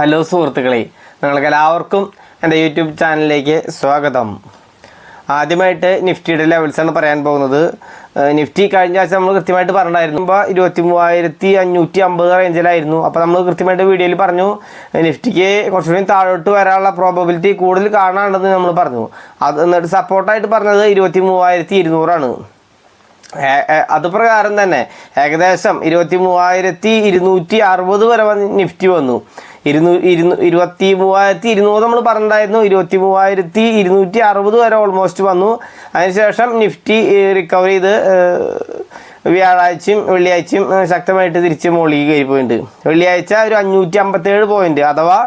Hello സുഹൃത്തുക്കളെ നിങ്ങൾക്കെല്ലാവർക്കും എന്റെ യൂട്യൂബ് ചാനലിലേക്ക് സ്വാഗതം. ആദ്യമായിട്ട് നിഫ്റ്റിയുടെ ലെവൽസാണ് പറയാൻ പോകുന്നത്. നിഫ്റ്റി കഴിഞ്ഞ ആഴ്ച നമ്മൾ കൃത്യമായിട്ട് പറഞ്ഞിട്ടുണ്ടായിരുന്നു. ഇപ്പോൾ ഇരുപത്തി മൂവായിരത്തി അഞ്ഞൂറ്റി അമ്പത് റേഞ്ചിലായിരുന്നു അപ്പോൾ നമ്മൾ കൃത്യമായിട്ട് വീഡിയോയിൽ പറഞ്ഞു നിഫ്റ്റിക്ക് കുറച്ചുകൂടി താഴോട്ട് വരാനുള്ള പ്രോബബിലിറ്റി കൂടുതൽ കാണാനുണ്ടെന്ന് നമ്മൾ പറഞ്ഞു. അത് എന്നിട്ട് സപ്പോർട്ടായിട്ട് പറഞ്ഞത് ഇരുപത്തി മൂവായിരത്തി ഇരുന്നൂറാണ്. ഏ- ഏ- അത് പ്രകാരം തന്നെ ഏകദേശം ഇരുപത്തി മൂവായിരത്തി ഇരുന്നൂറ്റി അറുപത് വരെ നിഫ്റ്റി വന്നു. ഇരുന്നൂ ഇരുന്നൂ ഇരുപത്തി മൂവായിരത്തി ഇരുന്നൂറ് നമ്മൾ പറഞ്ഞിട്ടുണ്ടായിരുന്നു. ഇരുപത്തി മൂവായിരത്തി ഇരുന്നൂറ്റി അറുപത് വരെ ഓൾമോസ്റ്റ് വന്നു. അതിനുശേഷം നിഫ്റ്റി റിക്കവർ ചെയ്ത് വ്യാഴാഴ്ചയും വെള്ളിയാഴ്ചയും ശക്തമായിട്ട് തിരിച്ച് മുകളിലേക്ക് കയറി പോയിട്ടുണ്ട് വെള്ളിയാഴ്ച ഒരു അഞ്ഞൂറ്റി അമ്പത്തേഴ് പോയിന്റ് അഥവാ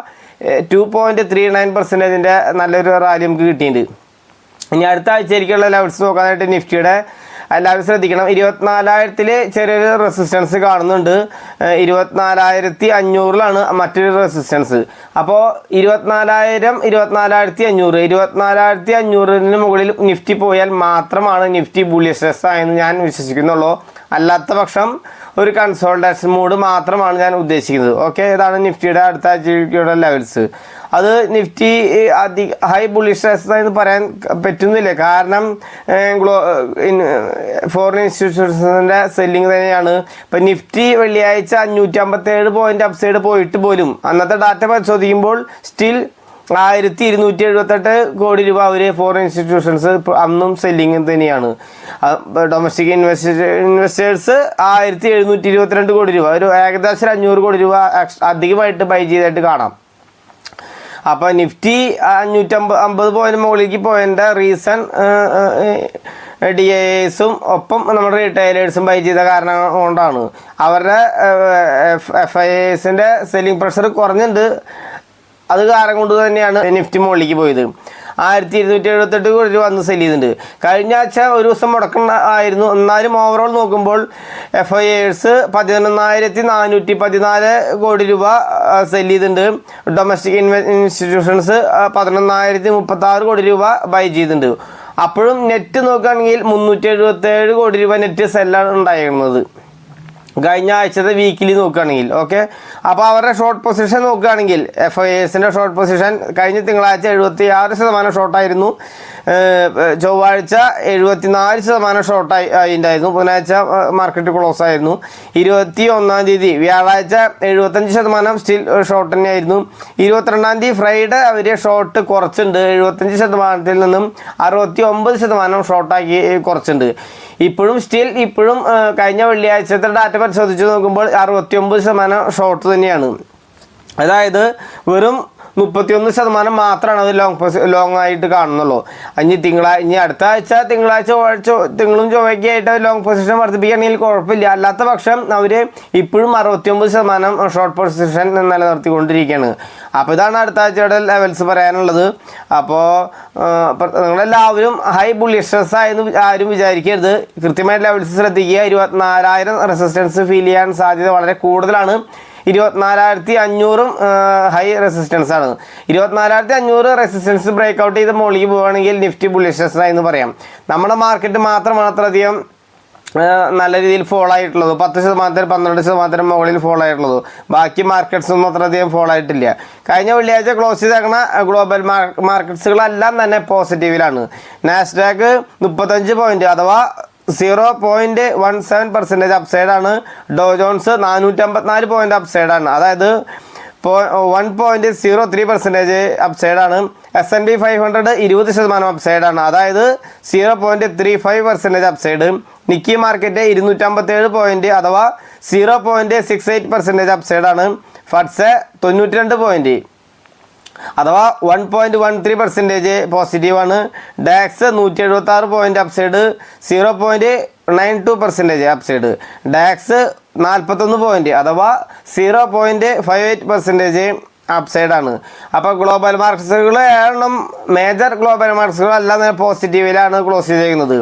ടു പോയിന്റ് ത്രീ നയൻ പെർസെന്റേജിന്റെ നല്ലൊരു റാലി നമുക്ക് കിട്ടിയിട്ടുണ്ട്. ഇനി അടുത്ത ആഴ്ചയിലേക്കുള്ള ലെവൽസ് നോക്കാനായിട്ട് നിഫ്റ്റിയുടെ എല്ലാവരും ശ്രദ്ധിക്കണം. ഇരുപത്തിനാലായിരത്തിൽ ചെറിയൊരു റെസിസ്റ്റൻസ് കാണുന്നുണ്ട്. ഇരുപത്തിനാലായിരത്തി അഞ്ഞൂറിലാണ് മറ്റൊരു റെസിസ്റ്റൻസ് അപ്പോൾ ഇരുപത്തിനാലായിരം ഇരുപത്തിനാലായിരത്തി അഞ്ഞൂറ് ഇരുപത്തിനാലായിരത്തി അഞ്ഞൂറിന് മുകളിൽ നിഫ്റ്റി പോയാൽ മാത്രമാണ് നിഫ്റ്റി ബുള്ളിയസ് ആയെന്ന് ഞാൻ വിശ്വസിക്കുന്നുള്ളൂ. അല്ലാത്ത പക്ഷം ഒരു കൺസോൾട്ടേഷൻ മൂഡ് മാത്രമാണ് ഞാൻ ഉദ്ദേശിക്കുന്നത്. ഓക്കെ ഇതാണ് നിഫ്റ്റിയുടെ അടുത്ത ആഴ്ചയുടെ ലെവൽസ് അത് നിഫ്റ്റി അധിക ഹൈ ബുളിഷ്നെസ് എന്ന് പറയാൻ പറ്റുന്നില്ല. കാരണം ഗ്ലോ ഫോറിൻ ഇൻസ്റ്റിറ്റ്യൂഷൻസിന്റെ സെല്ലിങ് തന്നെയാണ്. ഇപ്പം നിഫ്റ്റി വെള്ളിയാഴ്ച അഞ്ഞൂറ്റി അമ്പത്തേഴ് പോയിന്റ് അപ്സൈഡ് പോയിട്ട് പോലും അന്നത്തെ ഡാറ്റ പരിശോധിക്കുമ്പോൾ സ്റ്റിൽ ആയിരത്തി ഇരുന്നൂറ്റി എഴുപത്തെട്ട് കോടി രൂപ അവർ ഫോറിൻ ഇൻസ്റ്റിറ്റ്യൂഷൻസ് അന്നും സെല്ലിങ് തന്നെയാണ്. ഡൊമസ്റ്റിക് ഇൻവെസ്റ്റ് ഇൻവെസ്റ്റേഴ്സ് ആയിരത്തി എഴുന്നൂറ്റി ഇരുപത്തിരണ്ട് കോടി രൂപ. ഒരു ഏകദേശം അഞ്ഞൂറ് കോടി രൂപ അധികമായിട്ട് ബൈ ചെയ്തായിട്ട് കാണാം. അപ്പോൾ നിഫ്റ്റി അഞ്ഞൂറ്റമ്പത് അമ്പത് പോയിന്റ് മുകളിലേക്ക് പോയതിന്റെ റീസൺ ഡി എസും ഒപ്പം നമ്മുടെ റീറ്റെയിലേഴ്സും ബൈ ചെയ്ത കാരണം കൊണ്ടാണ്. അവരുടെ എഫ് ഐ എസിന്റെ സെല്ലിംഗ് പ്രഷർ കുറഞ്ഞിട്ടുണ്ട് അത് കാരണം കൊണ്ട് തന്നെയാണ് നിഫ്റ്റി മുകളിലേക്ക് പോയത്. ആയിരത്തി ഇരുന്നൂറ്റി എഴുപത്തെട്ട് കോടി രൂപ അന്ന് സെൽ ചെയ്തിട്ടുണ്ട്. കഴിഞ്ഞ ആഴ്ച ഒരു ദിവസം മുടക്കം ആയിരുന്നു. എന്നാലും ഓവറോൾ നോക്കുമ്പോൾ എഫ് ഐ എസ് പതിനൊന്നായിരത്തി നാനൂറ്റി പതിനാല് കോടി രൂപ സെൽ ചെയ്തിട്ടുണ്ട്. ഡൊമസ്റ്റിക് ഇൻവെ ഇൻസ്റ്റിറ്റ്യൂഷൻസ് പതിനൊന്നായിരത്തി മുപ്പത്തി ആറ് കോടി രൂപ ബൈ ചെയ്തിട്ടുണ്ട്. അപ്പോഴും നെറ്റ് നോക്കുകയാണെങ്കിൽ മുന്നൂറ്റി എഴുപത്തി ഏഴ് കോടി രൂപ നെറ്റ് സെല്ലാണ് ഉണ്ടായിരുന്നത്. കഴിഞ്ഞ ആഴ്ചത്തെ വീക്കിലി നോക്കുകയാണെങ്കിൽ ഓക്കെ അപ്പോൾ അവരുടെ ഷോർട്ട് പൊസിഷൻ നോക്കുകയാണെങ്കിൽ എഫ് ഐ എസിന്റെ ഷോർട്ട് പൊസിഷൻ കഴിഞ്ഞ തിങ്കളാഴ്ച എഴുപത്തി ആറ് ശതമാനം ഷോർട്ടായിരുന്നു ചൊവ്വാഴ്ച എഴുപത്തിനാല് ശതമാനം ഷോർട്ടായി ഉണ്ടായിരുന്നു ബുധനാഴ്ച മാർക്കറ്റ് ക്ലോസ് ആയിരുന്നു. ഇരുപത്തി ഒന്നാം തീയതി വ്യാഴാഴ്ച എഴുപത്തഞ്ച് ശതമാനം സ്റ്റിൽ ഷോർട്ട് തന്നെയായിരുന്നു. ഇരുപത്തിരണ്ടാം തീയതി ഫ്രൈഡേ അവർ ഷോർട്ട് കുറച്ചുണ്ട്. എഴുപത്തഞ്ച് ശതമാനത്തിൽ നിന്നും അറുപത്തി ഒമ്പത് ശതമാനം ഷോർട്ടാക്കി കുറച്ചുണ്ട്. ഇപ്പോഴും സ്റ്റിൽ ഇപ്പോഴും കഴിഞ്ഞ വെള്ളിയാഴ്ചത്തെ ഡാറ്റ പരിശോധിച്ച് നോക്കുമ്പോൾ അറുപത്തി ഒമ്പത് ശതമാനം ഷോർട്ട് തന്നെയാണ്. അതായത് വെറും മുപ്പത്തിയൊന്ന് ശതമാനം മാത്രമാണ് അത് ലോങ് ലോങ് ആയിട്ട് കാണുന്നുള്ളൂ. ഇനി തിങ്കളാഴ്ച ഇനി അടുത്ത ആഴ്ച തിങ്കളാഴ്ച തിങ്കളും ചൊവ്വയ്ക്ക് ആയിട്ട് ലോങ് പൊസിഷൻ വർദ്ധിപ്പിക്കുകയാണെങ്കിൽ കുഴപ്പമില്ല. അല്ലാത്ത പക്ഷം അവർ ഇപ്പോഴും അറുപത്തിയൊമ്പത് ശതമാനം ഷോർട്ട് പൊസിഷൻ നിലനിർത്തിക്കൊണ്ടിരിക്കുകയാണ്. അപ്പോൾ ഇതാണ് അടുത്ത ആഴ്ചയുടെ ലെവൽസ് പറയാനുള്ളത് അപ്പോൾ നിങ്ങളെല്ലാവരും ഹൈ ബുള്ളിഷസ് ആയെന്ന് ആരും വിചാരിക്കരുത്. കൃത്യമായിട്ട് ലെവൽസ് ശ്രദ്ധിക്കുക. ഇരുപത്തിനാലായിരം റെസിസ്റ്റൻസ് ഫീൽ ചെയ്യാൻ സാധ്യത വളരെ കൂടുതലാണ്. ഇരുപത്തിനാലായിരത്തി അഞ്ഞൂറും ഹൈ റെസിസ്റ്റൻസ് ആണ്. ഇരുപത്തിനാലായിരത്തി അഞ്ഞൂറ് റെസിസ്റ്റൻസ് ബ്രേക്ക് ഔട്ട് ചെയ്ത് മുകളിലേക്ക് പോവുകയാണെങ്കിൽ നിഫ്റ്റി ബുള്ളിഷസ് എന്ന് പറയാം. നമ്മുടെ മാർക്കറ്റ് മാത്രമാണ് അത്രയധികം നല്ല രീതിയിൽ ഫോൾ ആയിട്ടുള്ളത്. പത്ത് ശതമാനത്തിന് പന്ത്രണ്ട് ശതമാനത്തിന് മുകളിൽ ഫോൾ ആയിട്ടുള്ളത്. ബാക്കി മാർക്കറ്റ്സ് ഒന്നും അത്രയധികം ഫോൾ ആയിട്ടില്ല. കഴിഞ്ഞ വെള്ളിയാഴ്ച ക്ലോസ് ചെയ്തേക്കണ ഗ്ലോബൽ മാർക്കറ്റ്സുകളെല്ലാം തന്നെ പോസിറ്റീവിലാണ് നാസ്ഡാക്ക് മുപ്പത്തഞ്ച് പോയിന്റ് അഥവാ zero point one seven percentage അപ്സൈഡാണ് Dow Jones നാനൂറ്റമ്പത്തിനാല് പോയിന്റ് അപ്സൈഡാണ് അതായത് പോ one point zero three percentage അപ്സൈഡാണ് S N B five hundred ഇരുപത് ശതമാനം അപ്സൈഡാണ് അതായത് zero point three five percentage upside Nikkei market ഇരുന്നൂറ്റമ്പത്തേഴ് point അഥവാ zero point six eight percentage അപ്സൈഡാണ് ഫഡ്സ് തൊണ്ണൂറ്റി രണ്ട് പോയിന്റ് അഥവാ one point one three percentage പോസിറ്റീവാണ് ഡാക്സ് നൂറ്റി എഴുപത്തി ആറ് point upside zero point nine two percentage upside DAX നാൽപ്പത്തൊന്ന് പോയിന്റ് അഥവാ zero point five eight percentage അപ്സൈഡാണ് അപ്പോൾ ഗ്ലോബൽ മാർക്സുകൾ ഏഴെണ്ണം മേജർ ഗ്ലോബൽ മാർക്സുകൾ എല്ലാം പോസിറ്റീവിലാണ് ക്ലോസ് ചെയ്തിരിക്കുന്നത്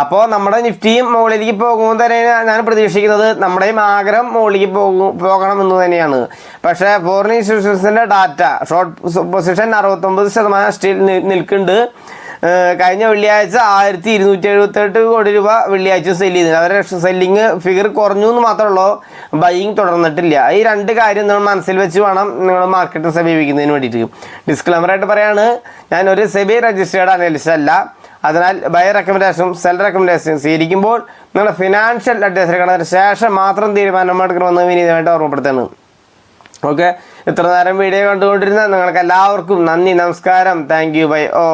അപ്പോൾ നമ്മുടെ നിഫ്റ്റിയും മുകളിലേക്ക് പോകുമ്പോൾ തന്നെ ഞാൻ പ്രതീക്ഷിക്കുന്നത് നമ്മുടെയും ആഗ്രഹം മുകളിലേക്ക് പോകും പോകണം എന്ന് തന്നെയാണ്. പക്ഷേ ഫോറിൻ ഇൻസ്റ്റിറ്റ്യൂഷൻസിന്റെ ഡാറ്റ ഷോർട്ട് പൊസിഷൻ അറുപത്തൊമ്പത് ശതമാനം സ്റ്റിൽ നിൽക്കുന്നുണ്ട്. കഴിഞ്ഞ വെള്ളിയാഴ്ച ആയിരത്തി ഇരുന്നൂറ്റി എഴുപത്തെട്ട് കോടി രൂപ വെള്ളിയാഴ്ച സെല്ല് ചെയ്തിട്ടുണ്ട് അവരുടെ സെല്ലിങ് ഫിഗർ കുറഞ്ഞു എന്ന് മാത്രമുള്ളൂ ബൈയിങ് തുടർന്നിട്ടില്ല. ഈ രണ്ട് കാര്യം നിങ്ങൾ മനസ്സിൽ വെച്ച് വേണം നിങ്ങൾ മാർക്കറ്റ് സമീപിക്കുന്നതിന് വേണ്ടിയിട്ട്. ഡിസ്ക്ലമറായിട്ട് പറയാണ്. ഒരു സെബി രജിസ്റ്റേർഡ് അനലിസ്റ്റ് അല്ല. അതിനാൽ ബൈ റെക്കമെൻഡേഷനും സെൽ റെക്കമെൻഡേഷനും സ്വീകരിക്കുമ്പോൾ നിങ്ങളുടെ ഫിനാൻഷ്യൽ അഡ്വൈസറി കണ്ടതിന് ശേഷം മാത്രം തീരുമാനമെടുക്കണമെന്ന് വിനീതമായിട്ട് ഓർമ്മപ്പെടുത്തുന്നു. ഓക്കെ ഇത്ര നേരം വീഡിയോ കണ്ടുകൊണ്ടിരുന്ന നിങ്ങൾക്ക് എല്ലാവർക്കും നന്ദി നമസ്കാരം. Thank you by oh